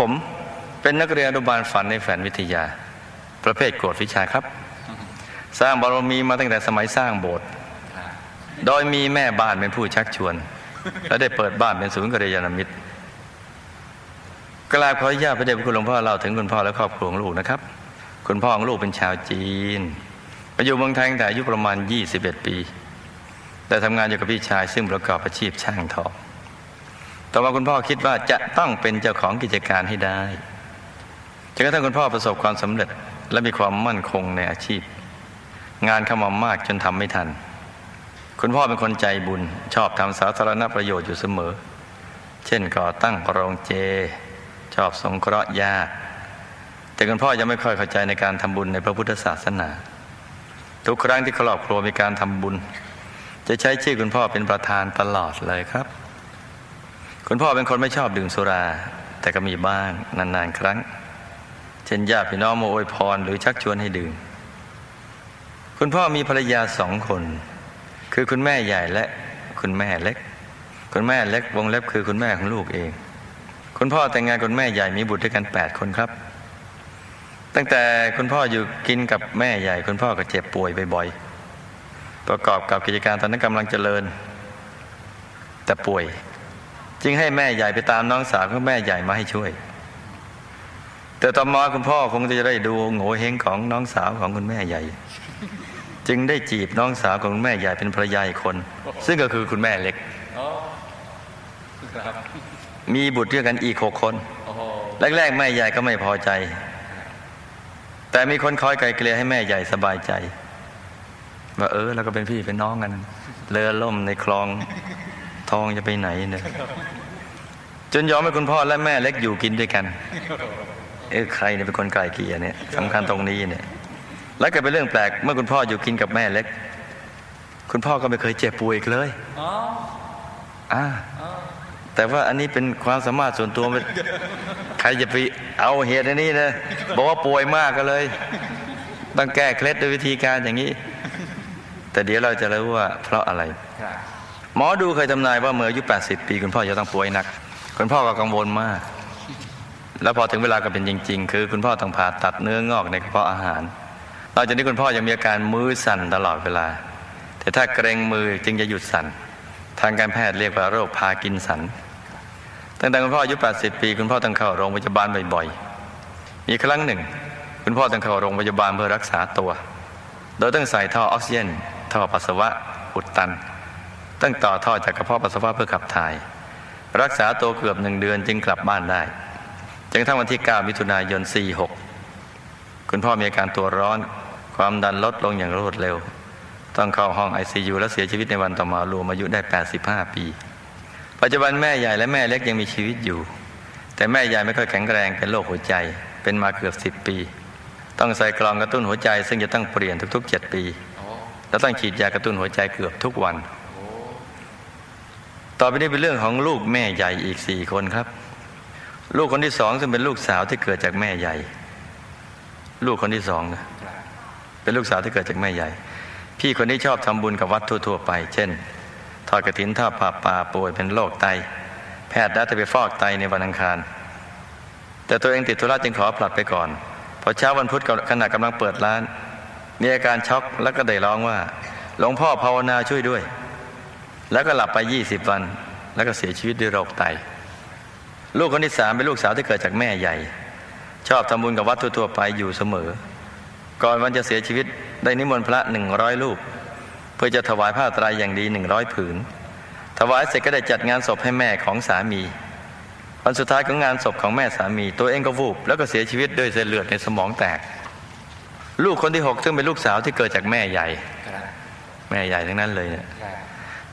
ผมเป็นนักเรียนอนุบาลฝันในแฝนวิทยา ประเภทโกรธวิชาครับ สร้างบารมีมาตั้งแต่สมัยสร้างโบสถ์โดยมีแม่บ้านเป็นผู้ชักชวน และได้เปิดบ้านเป็นศูนย์กัลยาณมิตรกราบขออนุญาตพระเดชพระคุณหลวงพ่อเล่าถึงคุณพ่อและครอบครัวของลูกนะครับ คุณพ่อของลูกเป็นชาวจีนมาอยู่เมืองไทยตั้งแต่อายุประมาณ 21 ปีแต่ทำงานอยู่กับพี่ชายซึ่งประกอบอาชีพช่างทอง ต่อมาคุณพ่อคิดว่าจะต้องเป็นเจ้าของกิจการให้ได้จนกระทั่งคุณพ่อประสบความสำเร็จและมีความมั่นคงในอาชีพ งานเข้ามามากจนทำไม่ทัน คุณพ่อเป็นคนใจบุญชอบทำสาธารณประโยชน์อยู่เสมอ เช่นก่อตั้งโรงเจ ชอบสงเคราะห์ญาติแต่คุณพ่อยังไม่ค่อยเข้าใจในการทำบุญในพระพุทธศาสนา ทุกครั้งที่ครอบครัวมีการทำบุญ จะใช้ชื่อคุณพ่อเป็นประธานตลอดเลยครับ คุณพ่อเป็นคนไม่ชอบดื่มสุรา แต่ก็มีบ้างนานๆครั้ง เช่นญาติพี่น้องมาอวยพรหรือชักชวนให้ดื่ม คุณพ่อมีภรรยาสองคน คือคุณแม่ใหญ่และคุณแม่เล็ก คุณแม่เล็กวงเล็บคือคุณแม่ของลูกเอง คุณพ่อแต่งงานคุณแม่ใหญ่มีบุตรด้วยกันแปดคนครับ ตั้งแต่คุณพ่ออยู่กินกับแม่ใหญ่ คุณพ่อก็เจ็บป่วยบ่อยๆประกอบกับกิจการตอนนั้นกำลังเจริญ แต่ป่วย จึงให้แม่ใหญ่ไปตามน้องสาวของแม่ใหญ่มาให้ช่วย แต่ต่อมาคุณพ่อคงจะได้ดูโง่เฮงของน้องสาวของคุณแม่ใหญ่ จึงได้จีบน้องสาวของคุณแม่ใหญ่เป็นภรรยาอีกคน ซึ่งก็คือคุณแม่เล็กมีบุตรด้วยกันอีกหกคนแรกๆแม่ใหญ่ก็ไม่พอใจ แต่มีคนคอยไกลเกลี่ยให้แม่ใหญ่สบายใจว่าเออเราก็เป็นพี่เป็นน้องกัน เรือล่มในคลอง ทองจะไปไหนเนี่ยจนยอมให้คุณพ่อและแม่เล็กอยู่กินด้วยกัน เออใครเนี่ยเป็นคนไกลเกลี่ยเนี่ยสำคัญตรงนี้เนี่ย แล้วก็เป็นเรื่องแปลกเมื่อคุณพ่ออยู่กินกับแม่เล็ก คุณพ่อก็ไม่เคยเจ็บป่วยอีกเลยอ๋ออ่าอ๋อแต่ว่าอันนี้เป็นความสามารถส่วนตัวมันใครจะไปเอาเหตุอันนี้นะบอกว่าป่วยมากก็เลย ต้องแก้เคล็ดด้วยวิธีการอย่างนี้ แต่เดี๋ยวเราจะรู้ว่าเพราะอะไรครับห มอดูเคยทำนายว่าเมื่ออายุ 80 ปี คุณพ่อจะต้องป่วยหนัก คุณพ่อก็กังวลมาก แล้วพอถึงเวลาก็เป็นจริง ๆ คือคุณพ่อต้องผ่าตัดเนื้องอกในกระเพาะอาหารนอกจากนี้คุณพ่อยังมีอาการมือสั่นตลอดเวลา แต่ถ้าเกรงมือจึงจะหยุดสั่น ทางการแพทย์เรียกว่าโรคพากินสัน ตั้งแต่คุณพ่ออายุ 80 ปี คุณพ่อต้องเข้าโรงพยาบาลบ่อยๆ มีครั้งหนึ่ง คุณพ่อต้องเข้าโรงพยาบาลเพื่อรักษาตัว โดยต้องใส่ท่อออกซิเจนท่อปัสสาวะอุดตัน ต้องต่อท่อจากกระเพาะปัสสาวะเพื่อขับถ่าย รักษาตัวเกือบหนึ่งเดือนจึงกลับบ้านได้จนทั่งวันที่ 9 มิถุนายน 46 คุณพ่อมีอาการตัวร้อน ความดันลดลงอย่างรวดเร็ว ต้องเข้าห้อง ICU และเสียชีวิตในวันต่อมารวมอายุได้ 85 ปี ปัจจุบันแม่ใหญ่และแม่เล็กยังมีชีวิตอยู่ แต่แม่ใหญ่ไม่ค่อยแข็งแรงเป็นโรคหัวใจ เป็นมาเกือบ 10 ปี ต้องใส่กลองกระตุ้นหัวใจ ซึ่งจะต้องเปลี่ยนทุกๆ 7 ปี และต้องฉีดยากระตุ้นหัวใจเกือบทุกวัน ต่อไปนี้เป็นเรื่องของลูกแม่ใหญ่อีกสี่คนครับ ลูกคนที่สองซึ่งเป็นลูกสาวที่เกิดจากแม่ใหญ่ ลูกคนที่สองนะเป็นลูกสาวที่เกิดจากแม่ใหญ่ พี่คนนี้ชอบทำบุญกับวัดทั่ว ๆ ไป เช่น ทอดกระถินทอดผ้าป่าป่วยเป็นโรคไต แพทย์ได้ไปฟอกไตในวันอังคาร แต่ตัวเองติดธุระจึงขอผลัดไปก่อนพอเช้าวันพุธขณะกำลังเปิดร้าน มีอาการช็อกแล้วก็ได้ร้องว่า หลวงพ่อภาวนาช่วยด้วย แล้วก็หลับไป20วัน แล้วก็เสียชีวิตด้วยโรคไต ลูกคนที่สามเป็นลูกสาวที่เกิดจากแม่ใหญ่ ชอบทำบุญกับวัดทั่วๆไปอยู่เสมอ ก่อนวันจะเสียชีวิตได้นิมนต์พระหนึ่งร้อยรูป เพื่อจะถวายผ้าไตรอย่างดีหนึ่งร้อยผืน ถวายเสร็จก็ได้จัดงานศพให้แม่ของสามีวันสุดท้ายของงานศพของแม่สามี ตัวเองก็วูบแล้วก็เสียชีวิตด้วยเส้นเลือดในสมองแตก ลูกคนที่หกซึ่งเป็นลูกสาวที่เกิดจากแม่ใหญ่ครับแม่ใหญ่ทั้งนั้นเลยเนี่ยครับ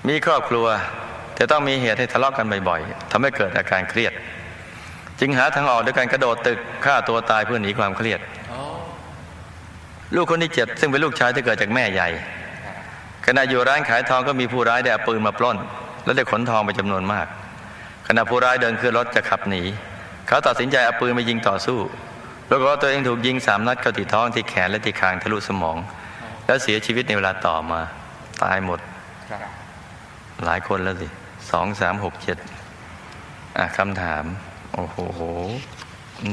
มีครอบครัวแต่ต้องมีเหตุให้ทะเลาะกันบ่อยๆทำให้เกิดอาการเครียด จึงหาทางออกด้วยการกระโดดตึกฆ่าตัวตายเพื่อหนีความเครียด ลูกคนที่เจ็ดซึ่งเป็นลูกชายที่เกิดจากแม่ใหญ่ขณะอยู่ร้านขายทองก็มีผู้ร้ายได้เอาปืนมาปล้น และได้ขนทองไปจำนวนมาก ขณะผู้ร้ายเดินขึ้นรถจะขับหนี เขาตัดสินใจเอาปืนมายิงต่อสู้ปรากฏว่าตัวเองถูกยิงสามนัดเข้าที่ท้องที่แขนและที่คางทะลุสมอง แล้วเสียชีวิตในเวลาต่อมา ตายหมดครับ หลายคนแล้วสิสองสามหกเจ็ดอะคำถาม โอ้โห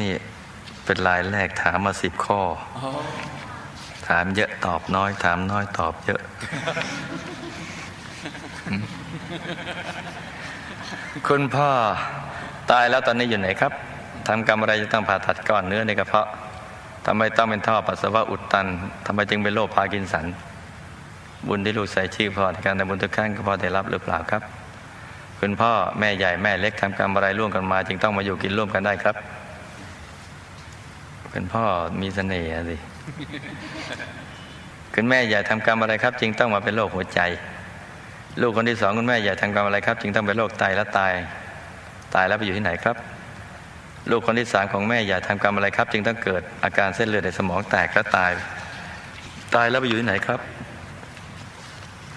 นี่เป็นลายแรกถามมาสิบข้ออ๋อถามเยอะตอบน้อย ถามน้อยตอบเยอะ คุณพ่อตายแล้วตอนนี้อยู่ไหนครับทำกรรมอะไรจะต้องผ่าตัดก้อนเนื้อในกระเพาะทำไมต้องเป็นท่อปัสสาวะอุดตันทำไมจึงเป็นโรคพาร์กินสัน บุญที่ลูกใส่ชื่อพ่อในการทำบุญทุกครั้งก็พ่อได้รับหรือเปล่าครับ คุณพ่อแม่ใหญ่แม่เล็กทำกรรมอะไรร่วมกันมา จึงต้องมาอยู่กินร่วมกันได้ครับ คุณพ่อมีเสน่ห์สิคุณแม่ใหญ่ทำกรรมอะไรครับ จึงต้องมาเป็นโรคหัวใจ ลูกคนที่สองคุณแม่ใหญ่ทำกรรมอะไรครับ จึงต้องเป็นโรคไตและตาย ตายแล้วไปอยู่ที่ไหนครับ ลูกคนที่สามของแม่ใหญ่ทำกรรมอะไรครับ จึงต้องเกิดอาการเส้นเลือดในสมองแตกและตาย ตายแล้วไปอยู่ที่ไหนครับ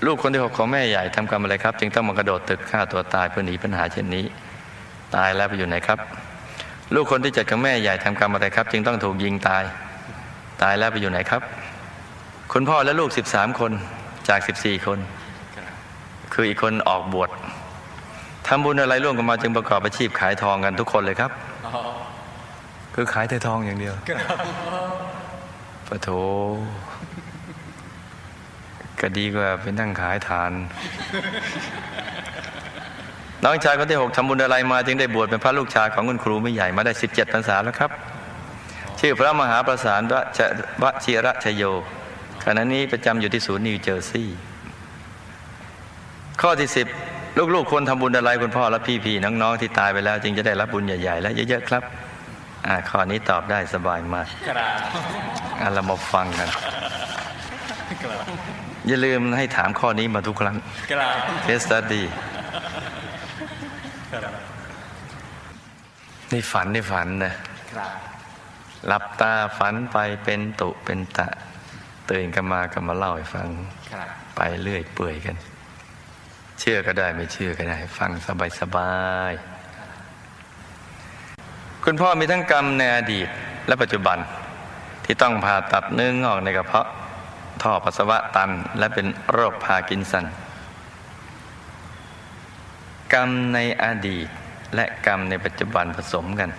ลูกคนที่หกของแม่ใหญ่ทำกรรมอะไรครับ จึงต้องมากระโดดตึกฆ่าตัวตายเพื่อหนีปัญหาเช่นนี้ ตายแล้วไปอยู่ไหนครับ ลูกคนที่เจ็ดของแม่ใหญ่ทำกรรมอะไรครับ จึงต้องถูกยิงตาย ตายแล้วไปอยู่ไหนครับ คุณพ่อและลูก13คนจาก14คนครับคืออีกคนออกบวชทำบุญอะไรร่วมกันมาจึงประกอบอาชีพขายทองกันทุกคนเลยครับอ๋อคือขายแต่ทองอย่างเดียวครับปะโถ ก็ดีกว่าไปนั่งขายทาน น้องชายคนที่หกทำบุญอะไรมาจึงได้บวชเป็นพระลูกชายของคุณครูไม่ใหญ่มาได้17พรรษาแล้วครับ ชื่อพระมหาประสานวชวชิระชโยขณะนี้ประจำอยู่ที่ศูนย์นิวเจอร์ซีย์ข้อที่สิบลูกๆควรทำบุญอะไรคุณพ่อและพี่ๆน้องๆที่ตายไปแล้ว จึงจะได้รับบุญใหญ่ๆและเยอะๆครับอ่าข้อนี้ตอบได้สบายมากครับอะเรามาฟังกันครับ อย่าลืมให้ถามข้อนี้มาทุกครั้งครับเทสตัดดีครับนี่ฝันนี่ฝันนะครับหลับตาฝันไปเป็นตุเป็นตะ ตื่นกันมาก็มาเล่าให้ฟังครับไปเรื่อยเปื่อยกัน เชื่อก็ได้ไม่เชื่อก็ได้ ฟังสบายสบายๆคุณพ่อมีทั้งกรรมในอดีตและปัจจุบันที่ต้องผ่าตัดเนื้องอกในกระเพาะ ท่อปัสสาวะตัน และเป็นโรคพาร์กินสัน กรรมในอดีตและกรรมในปัจจุบันผสมกัน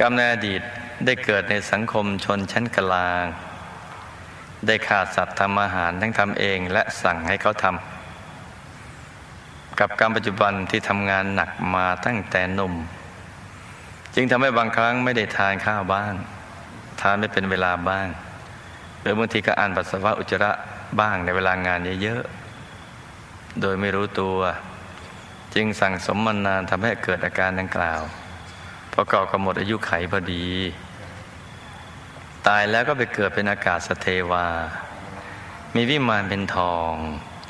กรรมในอดีตได้เกิดในสังคมชนชั้นกลาง ได้ขาดสัตว์ทำอาหารทั้งทำเองและสั่งให้เขาทำกับกรรมปัจจุบันที่ทำงานหนักมาตั้งแต่หนุ่ม จึงทำให้บางครั้งไม่ได้ทานข้าวบ้าง ทานไม่เป็นเวลาบ้าง หรือบางทีก็อ่านปัสสาวะอุจจาระบ้างในเวลางานเยอะๆ โดยไม่รู้ตัว จึงสั่งสมมานานทำให้เกิดอาการดังกล่าว ประกอบกับหมดอายุไขพอดี ตายแล้วก็ไปเกิดเป็นอากาศสเทวา มีวิมานเป็นทอง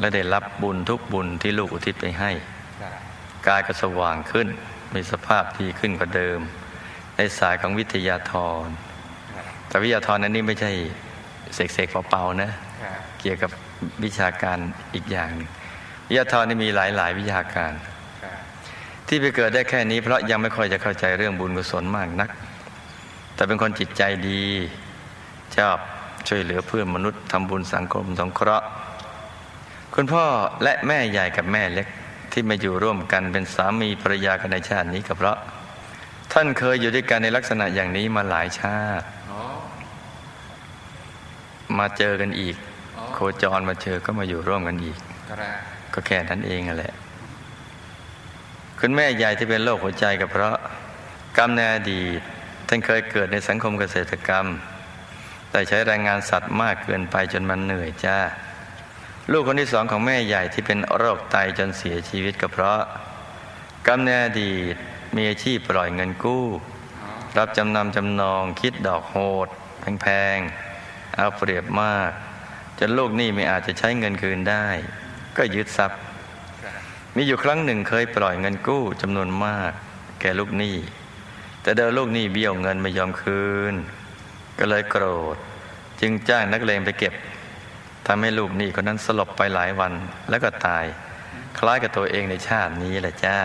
และได้รับบุญทุกบุญที่ลูกอุทิศไปให้ กายก็สว่างขึ้น มีสภาพดีขึ้นกว่าเดิม ในสายของวิทยาธรแต่วิทยาธรนั้นนี่ไม่ใช่ เสกๆเปล่าๆนะครับเกี่ยวกับวิชาการอีกอย่างหนึ่งวิทยาธรนี่มีหลายๆวิชาการครับที่ไปเกิดได้แค่นี้ เพราะยังไม่ค่อยจะเข้าใจเรื่องบุญกุศลมากนัก แต่เป็นคนจิตใจดีชอบช่วยเหลือเพื่อนมนุษย์ทำบุญสังคมสงเคราะห์คุณพ่อและแม่ใหญ่กับแม่เล็กที่มาอยู่ร่วมกันเป็นสามีภรรยากันในชาตินี้ก็เพราะ ท่านเคยอยู่ด้วยกันในลักษณะอย่างนี้มาหลายชาติอ๋อ มาเจอกันอีกอ๋อโคจรมาเจอก็มาอยู่ร่วมกันอีกครับก็แค่นั้นเองนั่นแหละคุณแม่ใหญ่ที่เป็นโรคหัวใจก็เพราะกรรมในอดีตท่านเคยเกิดในสังคมเกษตรกรรม แต่ใช้แรงงานสัตว์มากเกินไปจนมันเหนื่อยจ้า ลูกคนที่สองของแม่ใหญ่ที่เป็นโรคไตจนเสียชีวิตก็เพราะกรรมในอดีตมีอาชีพปล่อยเงินกู้อ๋อรับจำนำจำนองคิดดอกโหดแพงๆ เอาเปรียบมาก จนลูกหนี้ไม่อาจจะใช้เงินคืนได้ ก็ยึดทรัพย์ มีอยู่ครั้งหนึ่งเคยปล่อยเงินกู้จำนวนมาก แก่ลูกหนี้ แต่เดินลูกหนี้เบี้ยวเงินไม่ยอมคืน ก็เลยโกรธ จึงจ้างนักเลงไปเก็บทำให้ลูกหนี้คนนั้นสลบไปหลายวันแล้วก็ตาย คล้ายกับตัวเองในชาตินี้แหละจ้า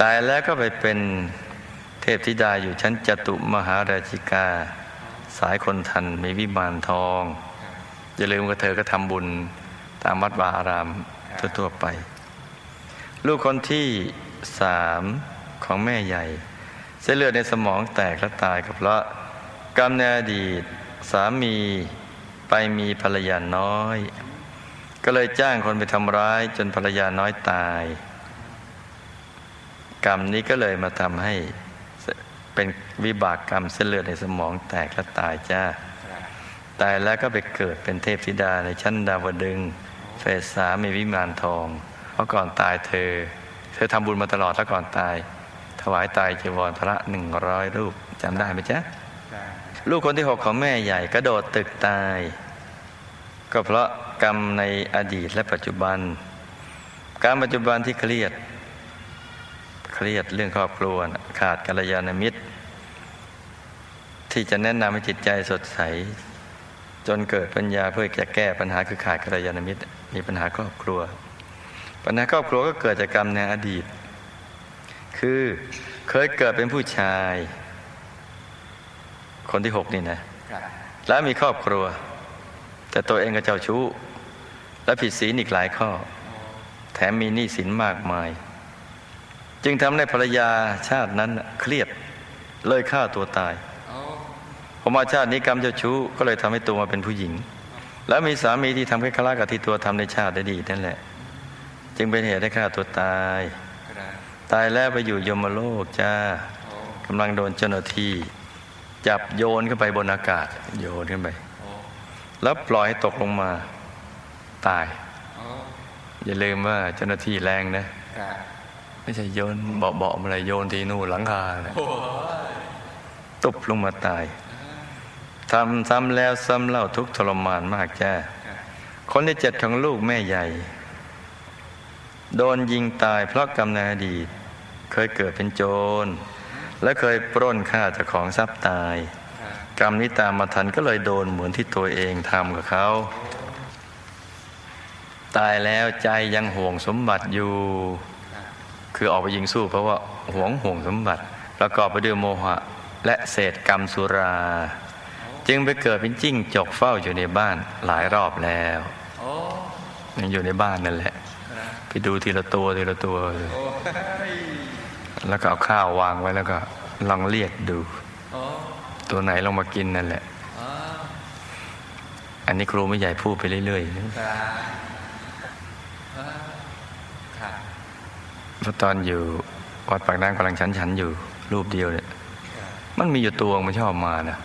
ตายแล้วก็ไปเป็นเทพธิดาอยู่ชั้นจตุมหาราชิกา สายคนทันมีวิมานทอง อย่าลืมว่าเธอก็ทำบุญตามวัดวาอารามทั่วๆไป ลูกคนที่สามของแม่ใหญ่ เส้นเลือดในสมองแตกและตายก็เพราะกรรมในอดีตสามีไปมีภรรยาน้อย ก็เลยจ้างคนไปทำร้ายจนภรรยาน้อยตาย กรรมนี้ก็เลยมาทำให้ เป็นวิบากกรรมเส้นเลือดในสมองแตกและตายจ้า ตายแล้วก็ไปเกิดเป็นเทพธิดาในชั้นดาวดึงส์เฟสสามมีวิมานทอง เพราะก่อนตายเธอ เธอทำบุญมาตลอดแล้วก่อนตาย ถวายตายจีวรพระหนึ่งร้อยรูปจำได้ไหมจ๊ะได้ลูกคนที่หกของแม่ใหญ่กระโดดตึกตาย ก็เพราะกรรมในอดีตและปัจจุบัน การปัจจุบันที่เครียด เครียดเรื่องครอบครัวน่ะขาดกัลยาณมิตร ที่จะแนะนำให้จิตใจสดใส จนเกิดปัญญาเพื่อจะแก้ปัญหาคือขาดกัลยาณมิตร มีปัญหาครอบครัว ปัญหาครอบครัวก็เกิดจากกรรมในอดีต คือเคยเกิดเป็นผู้ชาย คนที่หกนี่นะครับแล้วมีครอบครัว แต่ตัวเองก็เจ้าชู้ และผิดศีลอีกหลายข้อ แถมมีหนี้สินมากมาย จึงทำให้ภรรยาชาตินั้นเครียดเลยฆ่าตัวตายพอมาชาตินี้กรรมเจ้าชู้ก็เลยทำให้ตัวมาเป็นผู้หญิง แล้วมีสามีที่ทำให้คล้ายกับที่ตัวทำในชาติได้ดีนั่นแหละ จึงเป็นเหตุให้ฆ่าตัวตาย ตายแล้วไปอยู่ยมโลกจ้ากำลังโดนเจ้าหน้าที่ จับโยนขึ้นไปบนอากาศ โยนขึ้นไป แล้วปล่อยให้ตกลงมาตาย อย่าลืมว่าเจ้าหน้าที่แรงนะ ไม่ใช่โยนเบาๆอะไรโยนทีนู่นหลังคานะโอ้ตุบลงมาตายทำซ้ำแล้วซ้ำเล่าทุกข์ทรมานมากจ้าครับคนที่เจ็ดของลูกแม่ใหญ่ โดนยิงตายเพราะกรรมในอดีต เคยเกิดเป็นโจร และเคยปล้นฆ่าเจ้าของทรัพย์ตายครับกรรมนี้ตามมาทันก็เลยโดนเหมือนที่ตัวเองทำกับเขาตายแล้วใจยังห่วงสมบัติอยู่ คือออกไปยิงสู้เพราะว่าหวงห่วงสมบัติ ประกอบไปด้วยโมหะ และเศษกรรมสุรา จึงไปเกิดเป็นจิ้งจกเฝ้าอยู่ในบ้านหลายรอบแล้วอยังอยู่ในบ้านนั่นแหละไปดูทีละตัวทีละตัวเลยแล้วก็เอาข้าววางไว้แล้วก็ลองเรียกดูตัวไหนลงมากินนั่นแหละอันนี้ครูไม่ใหญ่พูดไปเรื่อยๆ เพราะตอนอยู่วัดปากน้ำกำลังฉันฉันอยู่ รูปเดียวเนี่ยมันมีอยู่ตัวมันชอบมานะ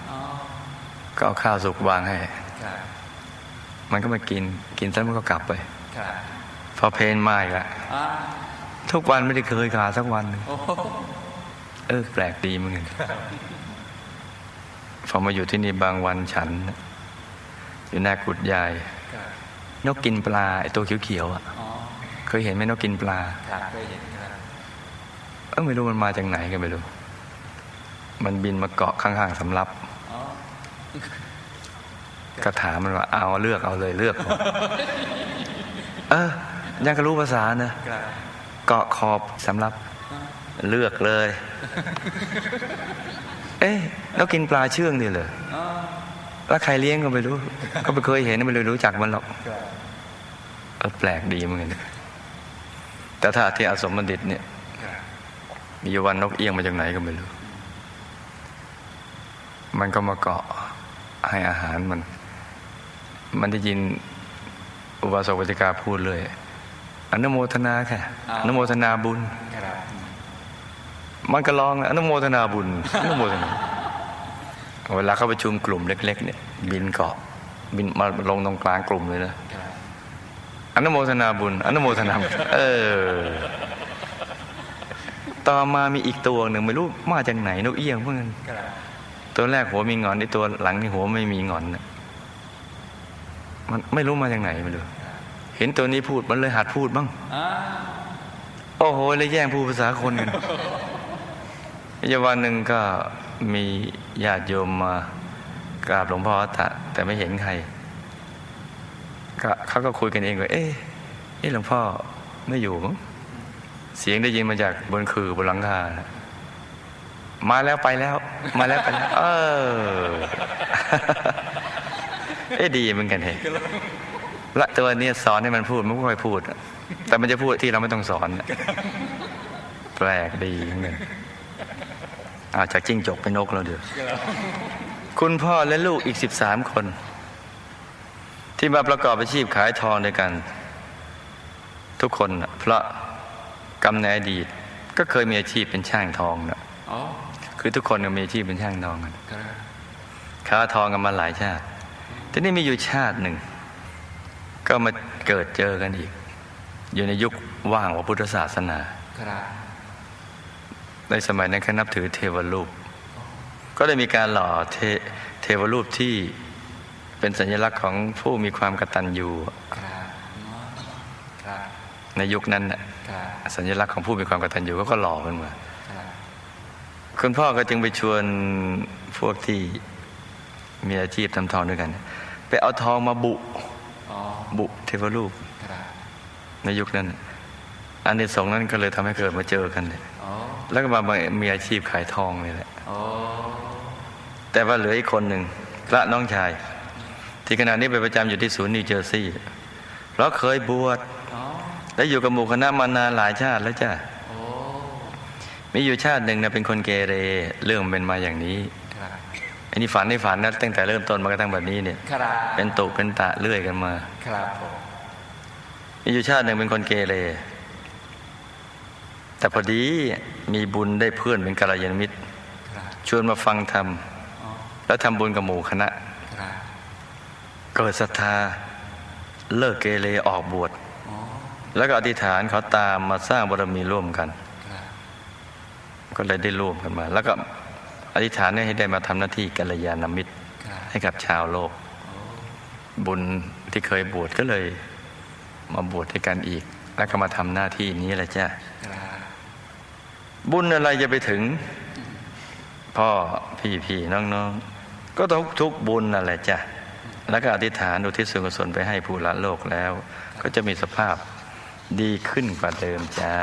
ก็เอาข้าวสุกวางให้ มันก็มากินกินแล้วมันก็กลับไปพอเพลนมาอีกละทุกวันไม่ได้เคยขาสักวันหนึ่งเออแปลกดีเหมือนกันพอมาอยู่ที่นี่บางวันฉัน อยู่หน้ากุดยายครับนกกินปลาไอตัวเขียวๆอะอ๋อ เคยเห็นไหมนกกินปลาครับเคยเห็นครับเออไม่รู้มันมาจากไหนกันไม่รู้ มันบินมาเกาะข้างๆสำรับอ๋อก็ถามมันว่าเอาเลือกเอาเลยเลือก เอาเออยังก็รู้ภาษานะครับเกาะขอบสำรับเลือกเลย เอ๊ะแล้วกินปลาเชื่องนี่เลยอ๋อแล้วใครเลี้ยงก็ไม่รู้ ก็ไม่เคยเห็นไม่เลยรู้จักมันหรอกครับเออแปลกดีเหมือนกันนะ แต่ถ้าที่อาสมบัณฑิตเนี่ยครับมีอยู่วันนกเอี้ยงมาจากไหนก็ไม่รู้ มันก็มาเกาะให้อาหารมัน มันได้ยินอุบาสกอุบาสิกาพูดเลยอนุโมทนาค่ะอนุโมทนาบุญครับมันก็ร้องอนุโมทนาบุญอนุโมทนาเวลาเข้าประชุมกลุ่มเล็ก ๆ เนี่ย บินเกาะบินมาลงตรงกลางกลุ่มเลยนะครับ อนุโมทนาบุญ อนุโมทนาบุญเออ ต่อมามีอีกตัวหนึ่งไม่รู้มาจากไหนนกเอี้ยงเพื่อนตัวแรกหัวมีงอนไอตัวหลังนี่หัวไม่มีงอนมันไม่รู้มาจากไหนไม่รู้เห็นตัวนี้พูดมันเลยหัดพูดบ้างโอ้โหเลยแย่งพูดภาษาคนกันยวันหนึ่งก็มีญาติโยมมากราบหลวงพ่อตะแต่ไม่เห็นใคร ก็เขาก็คุยกันเองว่าเอ๊ะเอ๊ะหลวงพ่อไม่อยู่มั้งเสียงได้ยินมาจากบนคือบนหลังคามาแล้วไปแล้ว มาแล้วไปแล้ว เออ เอ๊ะดีเหมือนกันเฮ้ละตัวเนี้ยสอนให้มันพูดมันไม่ค่อยพูด แต่มันจะพูดที่เราไม่ต้องสอน แปลกดีเหมือนกันอาจากจิ้งจกเป็นนกแล้วเดี๋ยว คุณพ่อและลูกอีกสิบสามคน ที่มาประกอบอาชีพขายทองด้วยกัน ทุกคนน่ะเพราะกรรมในอดีตก็เคยมีอาชีพเป็นช่างทองนะอ๋อคือทุกคนก็มีอาชีพเป็นช่างทองกันครับค้าทองกันมาหลายชาติทีนี้มีอยู่ชาติหนึ่ง ก็มาเกิดเจอกันอีก อยู่ในยุคว่างของพุทธศาสนาครับในสมัยนั้นเขานับถือเทวรูป ก็ได้มีการหล่อเทเทวรูปที่ เป็นสัญลักษณ์ของผู้มีความกตัญญูครับอ๋อครับในยุคนั้นน่ะครับสัญลักษณ์ของผู้มีความกตัญญูเขาก็หล่อขึ้นมาครับคุณพ่อก็จึงไปชวนพวกที่มีอาชีพทำทองด้วยกัน ไปเอาทองมาบุอ๋อบุเทวรูปครับในยุคนั้น อันนี้สงส์นั้นก็เลยทำให้เกิดมาเจอกันเลยอ๋อแล้วก็มามีอาชีพขายทองนี่แหละอ๋อแต่ว่าเหลืออีกคนหนึ่งพระน้องชาย ที่ขณะนี้ไปประจำอยู่ที่ศูนย์นิวเจอร์ซีย์เพราะเคยบวชอ๋อและอยู่กับหมู่คณะมานานหลายชาติแล้วจ้ะโอ้มีอยู่ชาติหนึ่งนะเป็นคนเกเรเรื่องมันเป็นมาอย่างนี้ครับอันนี้ฝันในฝันนะตั้งแต่เริ่มต้นมากระทั่งแบบนี้เนี่ยครับเป็นตุเป็นตะเลื่อยกันมาครับผมมีอยู่ชาติหนึ่งเป็นคนเกเรแต่พอดีมีบุญได้เพื่อนเป็นกัลยาณมิตรครับชวนมาฟังธรรมอ๋อแล้วทำบุญกับหมู่คณะครับ เกิดศรัทธาเลิกเกเรออกบวชอ๋อแล้วก็อธิษฐานเขาตามมาสร้างบารมีร่วมกันครับก็เลยได้ร่วมกันมา แล้วก็อธิษฐานให้ได้มาทำหน้าที่กัลยาณมิตรครับให้กับชาวโลก บุญที่เคยบวชก็เลย มาบวชด้วยกันอีก แล้วก็มาทำหน้าที่นี้แหละจ้ะครับบุญอะไรจะไปถึง พ่อพี่พี่น้องน้องก็ทุกทุกบุญนั่นแหละจ้ะ แล้วก็อธิษฐานอุทิศส่วนกุศลไปให้ผู้ละโลกแล้ว ก็จะมีสภาพดีขึ้นกว่าเดิมจ้า